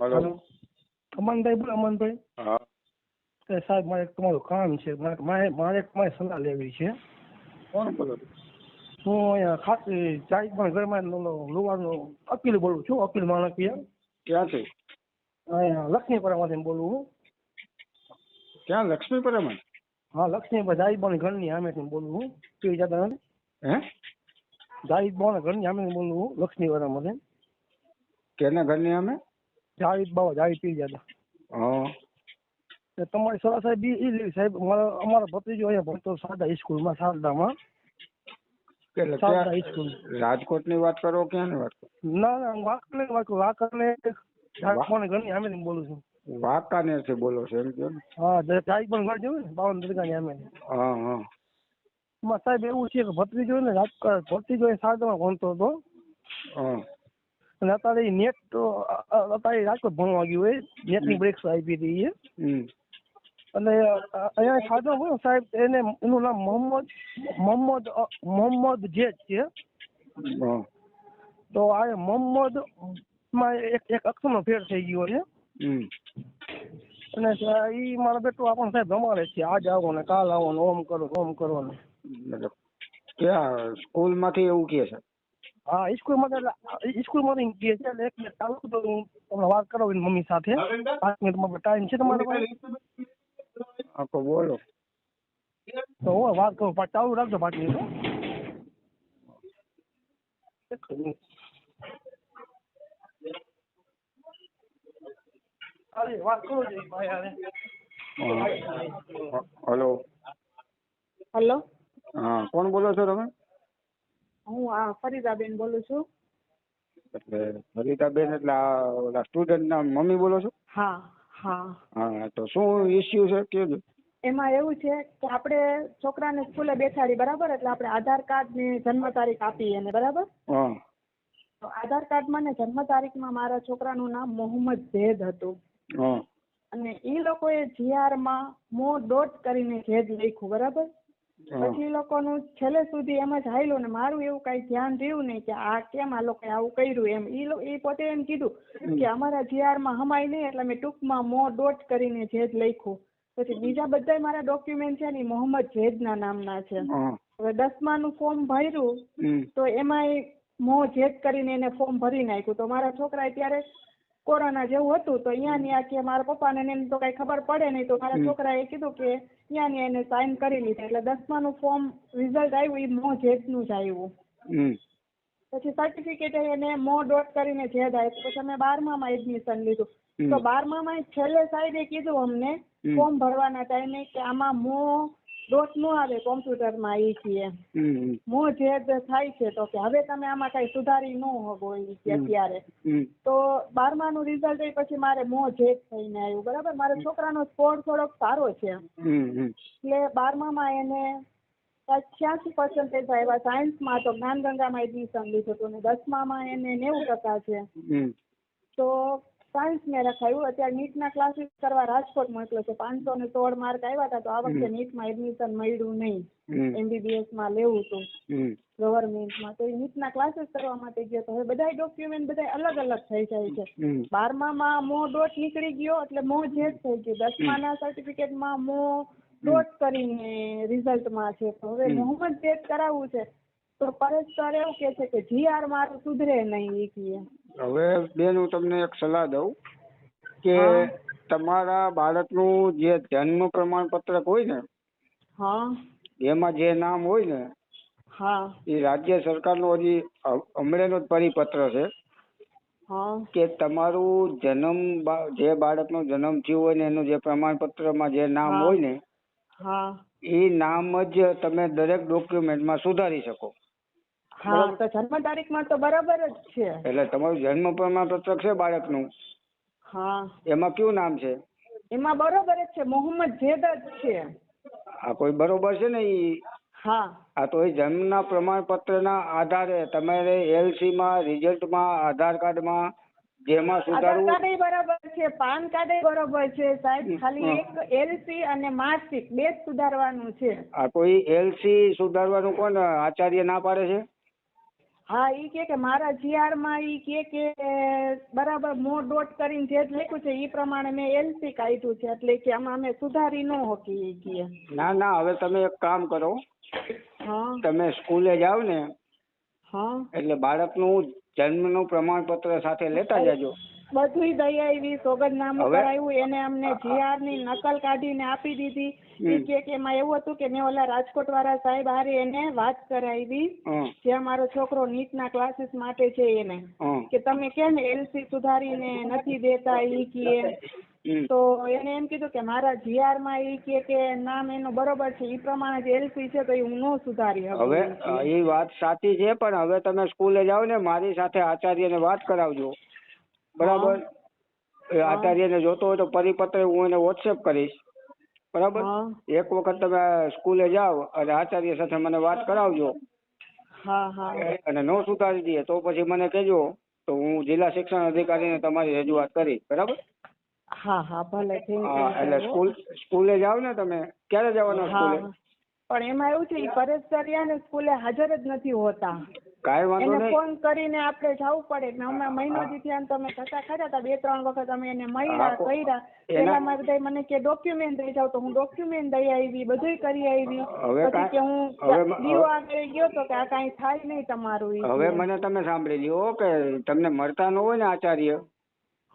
Hello. અમનભાઈ બોલો અમનભાઈ. હા. એ સાહેબ મારે તમારું કામ છે. મારે મારે મારે તમારી સલાહ લેવી છે. કોણ બોલો? હું અહીંયા ખાતી ચાઈ પણ ઘરમાં લુવાનો અકીલ બોલું છું અકીલ માણકીય. ક્યાંથી? અહીંયા લક્ષ્મીપુરામાંથી બોલું હું. ક્યાં? લક્ષ્મીપરામાં? હા લક્ષ્મીપુરા જાઈબાની ઘરની સામેથી બોલું હું. કેવી જતા હે? જાઈબાના ઘરની સામેથી બોલું હું લક્ષ્મીપુરામાંથી. કેના ઘરની અમે જાહિદ બાબા જાહિદ પી જતા. હા. તમારી સલાહ સાહેબ ઈ લેવી સાહેબ. મારા અમારો ભત્રીજો અહીંયા ભણતો સાદા સ્કૂલમાં શારદામાં શારદા સ્કૂલ. રાજકોટની વાત કરો ક્યાંની વાત ના ના હું વાંકને વાત વાંકને સામેથી બોલું છું. વાંકાનેરથી બોલો છો એમ ને? હા પણ ઘર જોયું ને બાવન દરગાહની સામે હા હા. સાહેબ એવું છે કે ભત્રીજો ને રાજકોટ ભત્રીજો એ શારદામાં ભણતો હતો. હા. અને અત્યારે નેટ અત્યારે રાજકોટ ભણવા ગયું હોય નેટની પરીક્ષા આપી હતી એ. અને અહીંયા સાધો હોય સાહેબ એને એનું નામ મોહમ્મદ મોહમ્મદ મોહમ્મદ જે છે. તો આ મોહમ્મદમાં એક એક અક્ષરનો ફેર થઈ ગયો છે. અને ઈ મારો બેટો આપણને સાહેબ રમાડે છે. આજ આવો ને કાલ આવો ને ઓમ કરો ઓમ કરો ને. ક્યાં સ્કૂલમાંથી એવું કહે છે? હા સ્કૂલમાં એટલે સ્કૂલમાં છે એટલે એક મિનિટ ચાલુ તો હું તમને વાત કરાવીને મમ્મી સાથે. પાંચ મિનિટમાં ટાઈમ છે તમારે પાસે બોલો. તો હું વાત કરું ચાલુ રાખજો પાંચ મિનિટ હો. અરે વાત કરો છો ભાઈ હલો. હલો. હા કોણ બોલો છો તમે? હું આ ફરીદાબેન બોલું છું. એટલે ફરીદાબેન એટલે આ ઓલા સ્ટુડન્ટના મમ્મી બોલો છો? હા હા. હા તો શું ઇસ્યુ છે? કહેજો એમાં એવું છે કે આપણે છોકરાને સ્કૂલે બેસાડી બરાબર? એટલે આપણે આધાર કાર્ડ ને જન્મ તારીખ આપી એને બરાબર? તો આધાર કાર્ડમાં ને જન્મ તારીખમાં મારા છોકરાનું નામ મોહમ્મદ ઝેદ હતું. અને એ લોકોએ જીઆરમાં મો ડોટ કરીને ઝેદ લખ્યું બરાબર. પછી લોકોનું છેલ્લે સુધી એમ જ હાલ્યું ને મારું એવું કઈ ધ્યાન રહ્યું નહીં કે આ કેમ આ લોકો આવું કર્યું એમ. ઈ લો- ઈ પોતે એમ કીધું કે અમારા માં હમાય નહીં એટલે મેં ટૂંકમાં મો ડોટ કરીને જેજ લખ્યું. પછી બીજા બધાય મારા ડોક્યુમેન્ટ છે ને ઈ મોહમ્મદ જેદના નામના છે. હા. હવે દસમાનું ફોર્મ ભર્યું હમ. તો એમાંય મો ઝેદ કરીને એને ફોર્મ ભરી નાખ્યું. તો મારા છોકરાએ ત્યારે કોરોના જેવું હતું તો અહીંયા ને કે મારા પપ્પાને ને એને તો કઈ ખબર પડે નહીં. તો મારા છોકરાએ કીધું કે અહીંયા ને એને સાઇન કરી લીધા. એટલે દસમાનું ફોર્મ રિઝલ્ટ આવ્યું એ મો ઝેદનું જ આવ્યું. પછી સર્ટિફિકેટ એને મો ડોટ કરીને જેદ આવ્યું પછી અમે બારમામાં એડમિશન લીધું. તો તો બારમામાં છેલ્લે સાહેબે કીધું અમને ફોર્મ ભરવાના ટાઈમે કે આમાં મો ડોટ નો આવે કોમ્પ્યુટરમાં એ છીએ હું મો ઝેદ થાય છે તો કે હવે તમે આમાં કઈ સુધારી ન કે અત્યારે. તો બારમા નું રિઝલ્ટ એ પછી મારે મો ઝેદ થઈને આવ્યું બરાબર? મારા છોકરાનો સ્કોર થોડોક સારો છે. એટલે બારમા માં એને છ્યાસી પર્સન્ટેજ આવ્યા સાયન્સમાં તો જ્ઞાનગંગામાં એડમિશન લીધું હતું દસમા દસમામાં એને નેવું ટકા છે. તો સાયન્સ મેં રખાયું. અત્યારે નીટના ક્લાસીસ કરવા રાજકોટ મોકલ્યો છે. પાંચસો ને સોળ માર્ક આવ્યા હતા તો આ વખતે નીટમાં એડમિશન મળ્યું નહીં. એમબીબીએસમાં લેવું હતું ગવર્મેન્ટ ગવર્મેન્ટમાં તો એ નીટના ક્લાસીસ કરવા માટે ગયો તો હવે બધા ડોક્યુમેન્ટ બધા અલગ અલગ થઈ જાય છે. બારમા બારમામાં મો ડોટ નીકળી ગયો એટલે મો જે જ થઈ ગયું. દસમાના સર્ટિફિકેટમાં મો ડોટ કરીને રિઝલ્ટમાં છે. તો હવે મોહમ્મદ ચેક કરાવવું છે. તો પરેશ સર એવું કે છે કે જીઆર મારું સુધરે નહીં એ કહે હવે બેન હું તમને એક સલાહ દઉં કે તમારા બાળકનું જે જન્મ પ્રમાણપત્રક હોય ને હા. એમાં જે નામ હોય ને હા. એ રાજ્ય સરકારનો હજી હમણાંનો જ પરિપત્ર છે હા. કે તમારું જન્મ જે બાળકનો જન્મ થયો હોય ને એનું જે પ્રમાણપત્રમાં જે નામ હોય ને હા. એ નામ જ તમે દરેક ડોક્યુમેન્ટમાં સુધારી શકો. હા. તો જન્મ તારીખમાં તો બરાબર જ છે. એટલે તમારું જન્મ પ્રમાણપત્ર છે બાળકનું? હા. એમાં કયું નામ છે? એમાં બરોબર જ છે. મોહમ્મદ જેદ જ છે. આ કોઈ બરોબર છે ને ઈ? હા. આ તો એ જન્મના પ્રમાણપત્રના આધારે તમારે એલસી માં રિઝલ્ટમાં આધાર કાર્ડમાં જેમાં આધાર સુધારવું કાર્ડ બરાબર છે. પાન કાર્ડ બરોબર છે. સાહેબ ખાલી એક એલસી અને માર્કશીટ બે જ સુધારવાનું છે. આ કોઈ એલસી સુધારવાનું કોણ આચાર્ય ના પાડે છે? હા ઈ કે કે મારા જીઆરમાં ઈ કે કે બરાબર મો ડોટ કરીને જે લખ્યું છે ઈ પ્રમાણે મેં એલસી કાઢ્યું છે એટલે કે આમાં અમે સુધારી ન હોકી ઈ કે. ના ના હવે તમે એક કામ કરો. હા. તમે સ્કૂલે જાઓ ને હા. એટલે બાળકનું જન્મનું પ્રમાણપત્ર સાથે લેતા જાજો. બધુંય દઈ આવી સોગંદનામું નામ કરાવ્યું એને અમને જીઆરની નકલ કાઢીને આપી દીધી. કે કે એમાં એવું હતું કે મેં ઓલા રાજકોટ વાળા સાહેબ હારે એને વાત કરાવી જે અમારો છોકરો નીટના ક્લાસીસ માટે છે એને કે તમે કેમ એલસી સુધારીને નથી દેતા ઈ કે તો એને એમ કીધું કે મારા જીઆરમાં ઈ કે કે નામ એનું બરોબર છે ઈ પ્રમાણે જે એલસી છે તો એ હું નો સુધારી હવે એ વાત સાચી છે પણ હવે તમે સ્કૂલે જાઓ ને મારી સાથે આચાર્ય ને વાત કરાવજો. બરાબર? એ આચાર્યને જોતો હોય તો પરિપત્ર હું એને વોટ્સએપ કરીશ. બરાબર? એક વખત તમે સ્કૂલે જાઓ અને આચાર્ય સાથે મને વાત કરાવજો. હા હા. અને ન સુધારી દે તો પછી મને કહેજો તો હું જિલ્લા શિક્ષણ અધિકારીને તમારી રજૂઆત કરીશ. બરાબર? હા હા ભલે. એટલે સ્કૂલ સ્કૂલે જાઓ ને તમે? ક્યારે જવાના સ્કૂલે? પણ એમાં એવું છે પરેશ સરિયા ને સ્કૂલે હાજર જ નથી હોતા. કાંઈ વાંધો એને નહીં. ફોન કરીને આપણે જવું પડે. કે હમણાં મહિનો થી થયા ને તમે થતા ખરા હતા. બે ત્રણ વખત અમે એને મળ્યા કર્યા. એના- પેલા માં બધા મને કે ડોક્યુમેન્ટ દઈ જાવ તો હું ડોક્યુમેન્ટ દઈ આવી બધુંય કરી આવી. હવે પછી કાંઈ- કે હું મ- દીવો આગળ ગયો તો કે આ કાંઈ થાય નહીં તમારું ઈ. હવે કે. મને તમે સાંભળી લ્યો કે તમને મળતા ન હોય ને આચાર્ય.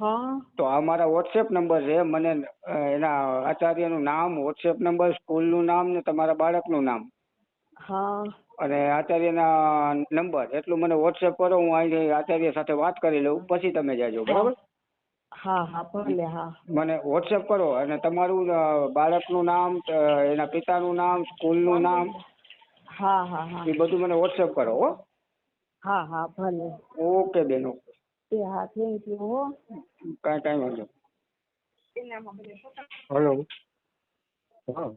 હા. તો આ મારા વોટ્સએપ નંબર છે. મને અ, એના આચાર્યનું નામ વોટ્સએપ નંબર સ્કૂલનું નામ ને તમારા બાળકનું નામ. હા. અને આચાર્યના નંબર એટલું મને વોટ્સએપ કરો હું અહીં આચાર્ય સાથે વાત કરી લઉં પછી તમે જાજો બરાબર? હા હા ભલે હા. મને વોટ્સએપ કરો અને તમારું બાળકનું નામ એના પિતાનું નામ સ્કૂલનું નામ હા હા હા. એ બધું મને વોટ્સએપ કરો હો. હા હા ભલે. ઓકે બેન ઓકે. એ હા થેન્ક યુ હો. કાંઈ કાંઈ વાંધો હેલો હલો. હા.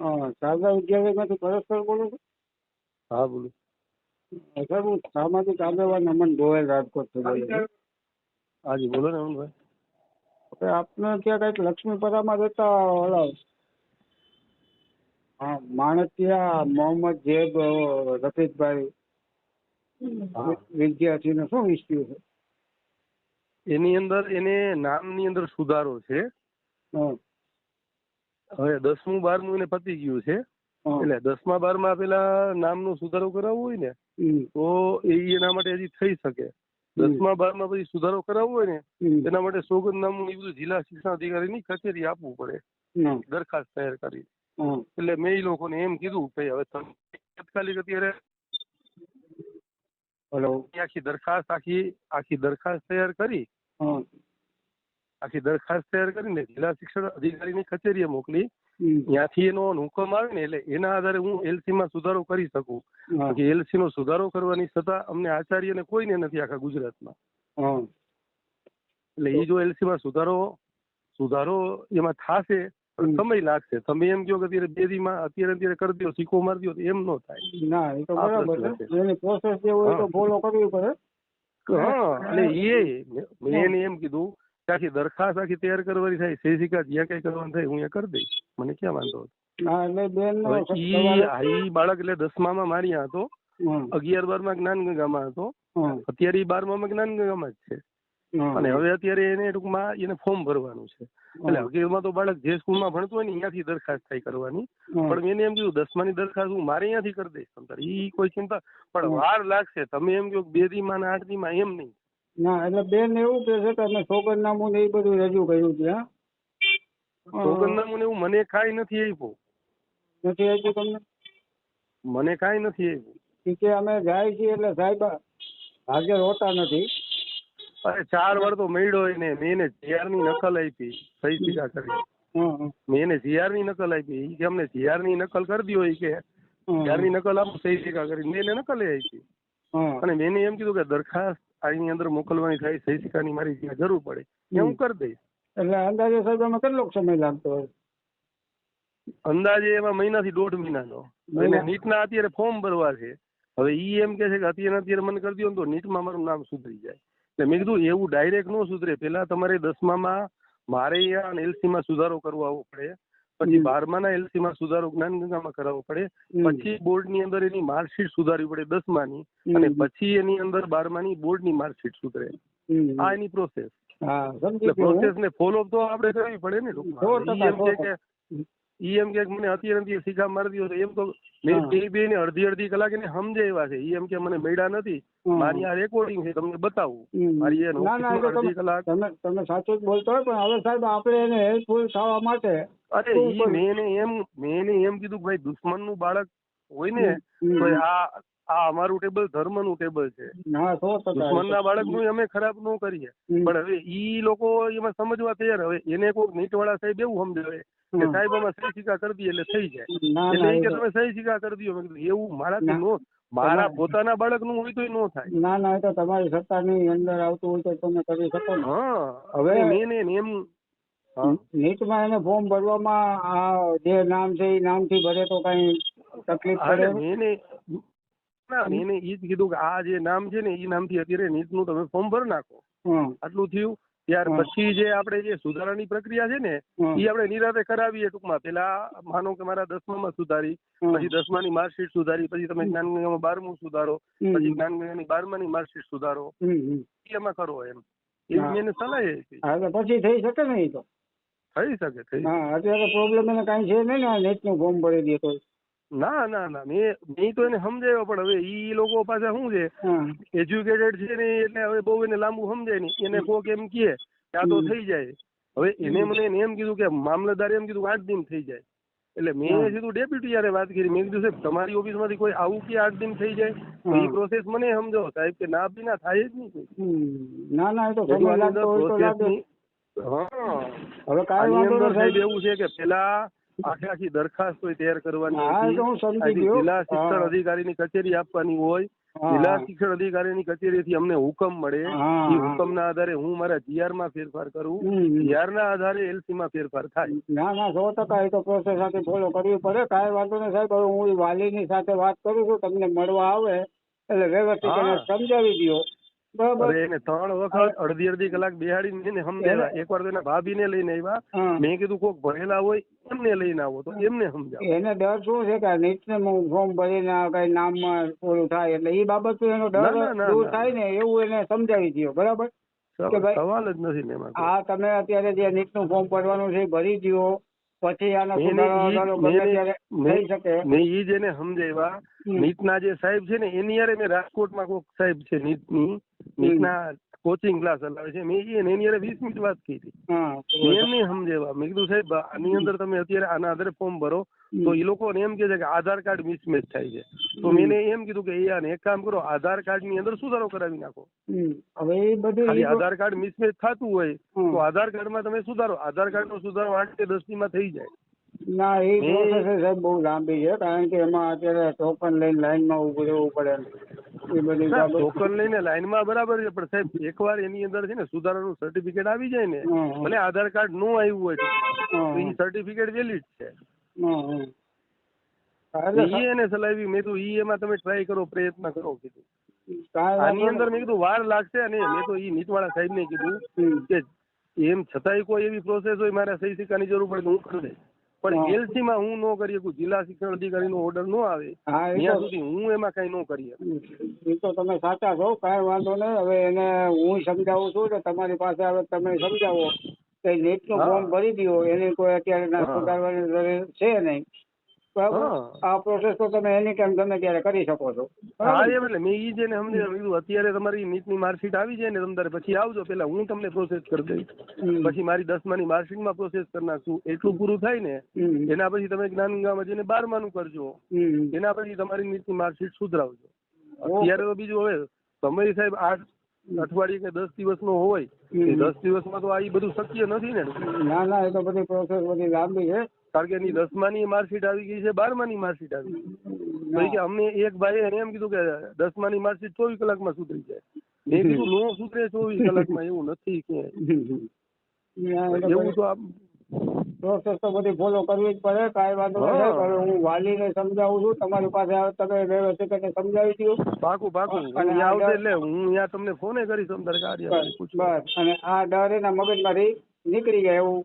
હા શારદા વિદ્યાલયમાંથી પરસ્પર બોલો છો? હા બોલો. સર હું સામાજિક આગેવાન અમન ગોયલ રાજકોટથી બોલું છું. હાજી બોલો ને અમનભાઈ. હવે આપને ત્યાં કંઈક લક્ષ્મીપરામાં રહેતા ઓલા હા માણસિયા મોહમ્મદ જેબ રફીકભાઈ. વિદ્યાર્થીનો શું ઇસ્યુ છે? એની અંદર એને નામની અંદર સુધારો છે. હા, હવે દસમું બારમું એને પતી ગયું છે. એટલે દસમા બારમા પેલા નામનો સુધારો કરાવવો હોય ને તો એ એના માટે હજી થઈ શકે. દસમા બારમા પછી સુધારો કરાવવો હોય ને એના માટે સોગંદનામું એ બધું જિલ્લા શિક્ષણ અધિકારીની કચેરી આપવું પડે. દરખાસ્ત તૈયાર કરી. એટલે મેં એ લોકોને એમ કીધું કે હવે તમે તાત્કાલિક અત્યારે હલો. આખી દરખાસ્ત આખી આખી દરખાસ્ત તૈયાર કરી. આખી દરખાસ્ત તૈયાર કરીને જિલ્લા શિક્ષણ અધિકારીની કચેરીએ મોકલી. ત્યાંથી એનો હુકમ આવે ને એટલે એના આધારે હું એલસી માં સુધારો કરી શકું. કે એલસી નો સુધારો કરવાની સત્તા અમને આચાર્યને કોઈને નથી આખા ગુજરાતમાં. એટલે એ જો એલસી માં સુધારો સુધારો એમાં થશે સમય લાગશે. તમે એમ કહો કે અત્યારે બે દીમાં અત્યારે અત્યારે કરી દો સિક્કો મારી દો એમ નો થાય. ના એ તો બરાબર છે. એની પ્રોસેસ જે હોય તો ફોલો કરવી પડે. હા એટલે એ મેં એને એમ કીધું આખી દરખાસ્ત આખી તૈયાર કરવાની થાય શિક્ષિકા જ્યાં કઈ કરવાનું થાય હું એ કરી દઈશ. મને ક્યાં વાંધો હતો? ઈ બાળક એટલે દસમા માં માર્યા હતો અગિયાર બારમાં જ્ઞાન ગંગામાં હતો અત્યારે ઈ બારમામાં જ્ઞાન ગંગામાં જ છે. અને હવે અત્યારે એને ટૂંકમાં એને ફોર્મ ભરવાનું છે. એટલે અગિયારમાં તો બાળક જે સ્કૂલમાં ભણતું હોય ને અહીંયાથી દરખાસ્ત થાય કરવાની. પણ મેં એમ કીધું દસમાની દરખાસ્ત હું મારે અહીંયાથી કરી દઈશ. તમ તારે ઈ કોઈ ચિંતા પણ વાર લાગશે. તમે એમ કહો બે દીમાં ને આઠ દીમાં એમ નહીં. ના એટલે બેન એવું કે છે કે અમે સોગંદનામું ને એ બધું રજૂ કર્યું ત્યાં સોગંદનામું ને એવું મને કાંઈ નથી આપ્યું. નથી આપ્યું તમને? મને કાંઈ નથી આપ્યું. કે અમે જાય છીએ એટલે સાહેબ હાજર હોતા નથી. અરે ચાર વાર તો મળ્યો એને મેં એને જીઆરની નકલ આપી સહી ટીકા કરી. હં, હં, મેં એને જીઆરની નકલ આપી એ કે અમને જીઆરની નકલ કરી દી હોય કે. હં, જીઆરની નકલ આપો સહી ટીકા કરી. મેં એને નકલ આપી. હં. અને મેં એમ કીધું કે દરખાસ્ત આની અંદર મોકલવાની થાય સહી સિક્કાની મારી જ્યાં જરૂર પડે. હું કરી દઈશ. એટલે અંદાજે સાહેબ એમાં કેટલો સમય લાગતો હોય? અંદાજે એમાં મહિનાથી દોઢ મહિનાનો. મહિના. એને નીટના અત્યારે ફોર્મ ભરવા છે. હવે ઈ એમ કે છે કે અત્યારે અત્યારે મને કરી દો તો તો નીટમાં મારું નામ સુધરી જાય. એટલે મેં કીધું એવું ડાયરેક્ટ ન સુધરે. પેલા તમારે દસમામાં મારે અહીંયા એલસી માં સુધારો કરવો આવવો પડે. પછી. બારમાના એલસી માં સુધારો જ્ઞાનગંગામાં કરાવવો પડે. પછી પછી બોર્ડની અંદર એની માર્કશીટ સુધારવી પડે દસમાની. અને પછી એની અંદર બારમાની બોર્ડની માર્કશીટ સુધરે. આ એની પ્રોસેસ. પ્રોસેસ ને ફોલો તો આપણે કરવી પડે ને ઈ એમ કે મને અત્યારે નથી શીખા મારી દીધો એમ તો મેં બે બે ને અડધી અડધી કલાક એને સમજે એવા છે. ઈ એમ કે મને મળ્યા નથી. મારી આ રેકોર્ડિંગ છે તમને બતાવું. મારી એ અડધી કલાક. તમે તમે સાચું જ બોલતો હોય પણ હવે સાહેબ આપણે એને હેલ્પફુલ થવા માટે અરે ઈ મેં એને એમ મેં એને એમ કીધું કે ભાઈ દુશ્મનનું બાળક હોય ને તો આ આ અમારું ટેબલ ધર્મનું ટેબલ છે. દુશ્મનના સો ટકા. દુશ્મન ના બાળકનું અમે ખરાબ ન કરીએ. પણ હવે ઈ લોકો એમાં સમજવા તૈયાર હવે એને કોઈ નીટવાળા સાહેબ એવું સમજાવે કે સાહેબ અમે સહી સિક્કા કરી દઈએ એટલે થઈ જાય. એટલે ના કે તમે સહી સિક્કા કરી દો. એવું મારાથી ના. નો મારા પોતાના બાળકનું હોય તો નો થાય. ના ના એ તો તમારી સત્તાની અંદર આવતું હોય તો તમે કરી શકો ને. હા હવે- મેં એમ નીટમાં એને ફોર્મ ભરવામાં આ જે નામ છે એ નામથી ભરે તો કઈ તકલીફ પડે? ના મેં ઈ જ કીધું કે આ જે નામ છે ને એ નામથી અત્યારે નીટનું તમે ફોર્મ ભરી નાખો. આટલું થયું. ત્યાર પછી જે આપણે જે સુધારાની પ્રક્રિયા છે ને એ આપણે નિરાતે કરાવીએ ટૂંકમાં. પેલા માનો કે મારા દસમામાં સુધારી પછી દસમાની માર્કશીટ સુધારી પછી તમે જ્ઞાનગંગામાં બારમું સુધારો. પછી જ્ઞાનગંગાની બારમાની માર્કશીટ સુધારો. એમાં કરો એમ. એવી એને સલાહ આપી. પછી થઈ શકે ને એ તો? થઈ શકે થઈ હા અત્યારે પ્રોબ્લેમ એને કાંઈ છે નહીં ને નેટનું ફોર્મ ભરી દે તો. ના ના ના મેં મેં તો એને સમજાવ્યો પણ હવે ઈ લોકો પાછા શું છે? એજ્યુકેટેડ છે ને એટલે હવે બહુ એને લાંબુ સમજાય નહીં. એને કોક એમ કહે કે આ તો થઈ જાય. હવે એને મને એમ કીધું કે મામલતદારે એમ કીધું આઠ દિન થઈ જાય. એટલે મેં સીધું ડેપ્યુટી યારે વાત કરી. મેં કીધું સાહેબ તમારી ઓફિસમાંથી કોઈ આવું કે આઠ દિન થઈ જાય? તો એ પ્રોસેસ મને સમજાવો સાહેબ કે ના બી ના થાય જ નહીં. ના ના એ તો સમય લાગતો હોય તો લાગે. હા. હવે કાંઈ વાંધો નહીં સાહેબ એવું છે કે પેલા આખી આખી દરખાસ્ત હોય તૈયાર કરવાની. જિલ્લા શિક્ષણ અધિકારીની કચેરી આપવાની હોય. જિલ્લા. શિક્ષણ અધિકારીની કચેરીથી અમને હુકમ મળે. એ. હુકમના આધારે હું મારા જીઆરમાં ફેરફાર કરું. જીઆર ના આધારે એલસી માં ફેરફાર થાય. ના ના સો ટકા એ તો પ્રોસેસ સાથે ફોલો કરવી પડે. કાંઈ વાંધો નહીં સાહેબ હવે હું વાલીની સાથે વાત કરું છું તમને મળવા આવે. એટલે વ્યવસ્થિત સમજાવી દો બરાબર. એને ત્રણ વખત અડધી અડધી કલાક બેહાડીને એને સમજાવ્યા એકવાર તો એના ભાભીને લઈને આવ્યા. મેં કીધું કોક ભણેલા હોય એમને લઈને આવો. તો એમને સમજાવો. એને ડર શું છે કે નીટને ફોર્મ ભરીને કઈ નામમાં ઓલું થાય એટલે એ બાબત એનો ના, ના, ડર દૂર થાય ને. એવું એને સમજાવી દો બરાબર? કે ભાઈ- સવાલ જ નથી ને આ તમે અત્યારે જે નીટનું ફોર્મ ભરવાનું છે ભરી દો પછી આનો સુધારો થઈ શકે. મેં ઈ જ એને સમજાવ્યા. નીટના જે સાહેબ છે ને એની યારે મેં રાજકોટમાં કોક સાહેબ છે નીટની. નીટના કોચિંગ ક્લાસ ચલાવે છે. મેં એને એની યારે વીસ મિનિટ વાત કરી હતી મેં નહીં સમજેવા. મેં કીધું સાહેબ આની અંદર તમે અત્યારે આના આધારે ફોર્મ ભરો. તો એ લોકોને એમ કે છે કે આધાર કાર્ડ મિસમેચ થાય છે. તો મેં એમ કીધું કે એ એક કામ કરો આધાર કાર્ડની અંદર સુધારો કરાવી નાખો. હવે બધું ખાલી આધાર કાર્ડ મિસમેચ થતું હોય. તો આધાર કાર્ડમાં તમે સુધારો. આધાર કાર્ડ નો સુધારો આઠ કે દસમાં થઈ જાય. ના એ પ્રોસેસ સાહેબ બહુ લાંબી છે કારણ કે એમાં અત્યારે ટોકન લઈને લાઈનમાં ઊભું રહેવું પડે એ બધી ટોકન લઈને લાઈનમાં બરાબર છે પણ સાહેબ એકવાર એની અંદર છે ને સુધારાનું સર્ટિફિકેટ આવી જાય ને ભલે આધાર કાર્ડ નો આવ્યું હોય તો એ સર્ટિફિકેટ વેલિડ છે. ઈ એને સલાવી મેં તો ઈ એમાં તમે ટ્રાય કરો પ્રયત્ન કરો કીધું. આની અંદર મેં કીધું વાર લાગશે અને મેં તો ઈ નીટવાળા સાહેબ ને કીધું કે એમ છતાંય કોઈ એવી પ્રોસેસ હોય મારે સહી સિક્કાની જરૂર પડે તો હું કરી દઈશ. પણ એલસી માં હું નો કરી શકું જિલ્લા શિક્ષણ અધિકારી નો ઓર્ડર નો આવે ત્યાં સુધી હું એમાં કઈ ન કરી એ તો તમે સાચા છો કઈ વાંધો નહીં હવે એને હું સમજાવું છું ને તમારી પાસે હવે તમે સમજાવો કે નેટનું હા. ફોર્મ ભરી દો એને કોઈ અત્યારે ના સુધારવાની જરૂર છે નહીં. આ પ્રોસેસ તો તમે એની ટાઈમ ગમે ત્યારે કરી શકો છો. હા? એમ એટલે મેં ઈ જેને સમજાવ્યું મેં કીધું અત્યારે તમારી નીટની માર્કશીટ આવી જાય ને તમારે પછી આવજો પેલા હું તમને પ્રોસેસ કરી દઈશ. પછી મારી દસમાની માર્કશીટમાં પ્રોસેસ કરી નાખશું. એટલું પૂરું થાય ને એના પછી તમે જ્ઞાનગામાં જઈને બારમાનું કરજો. એના પછી તમારી નીટની માર્કશીટ સુધરાવજો. અત્યારે તો બીજું હવે સમય સાહેબ આઠ અઠવાડિયે કે દસ દિવસનો હોય દસ એ દસ દિવસમાં તો આ ઈ બધું શક્ય નથી ને. ના ના એ તો બધી પ્રોસેસ બધી લાંબી છે. કારણ કે એની દસમાની માર્કશીટ આવી ગઈ છે બારમાની માર્કશીટ આવી ગઈ તો કે અમને એક ભાઈએ એને એમ કીધું કે દસમાની માર્કશીટ ચોવીસ કલાકમાં સુધરી જાય. મેં કીધું નો સુધરે ચોવીસ કલાકમાં એવું નથી કે. ના, એવું તો પ્રોસેસ તો બધી ફોલો કરવી જ પડે કાંઈ વાંધો નહીં. હવે હું વાલીને સમજાવું છું. તમારી પાસે આવે તમે વ્યવસ્થિત સમજાવી દો પાકું પાકું. હું આવશે એટલે હું અહીંયા તમને ફોને કરીશ તમ તારે બસ અને આ ડર એના મગજમાંથી નીકળી ગયા એવું.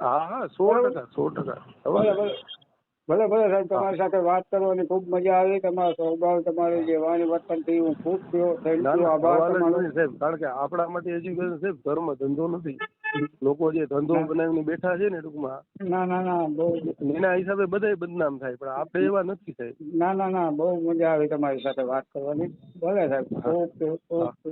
હા હા સો ટકા સો ટકા. ભલે ભલે. સાહેબ તમારી સાથે વાત કરવાની ખૂબ મજા આવી. તમારો સ્વભાવ તમારી જે વાણી વર્તનથી હું ખૂબ થયો થેન્ક યુ આભાર તમારો. સાહેબ. કારણ કે આપણા માટે એજ્યુકેશન સાહેબ ધર્મ ધંધો નથી. લોકો જે ધંધો બનાવીને બેઠા છે ને ટૂંકમાં ના ના ના બહુ એના હિસાબે બધાય બદનામ થાય પણ આપણે એવા નથી સાહેબ ના ના ના બહુ મજા આવી તમારી સાથે વાત કરવાની. ભલે સાહેબ. Okay okay.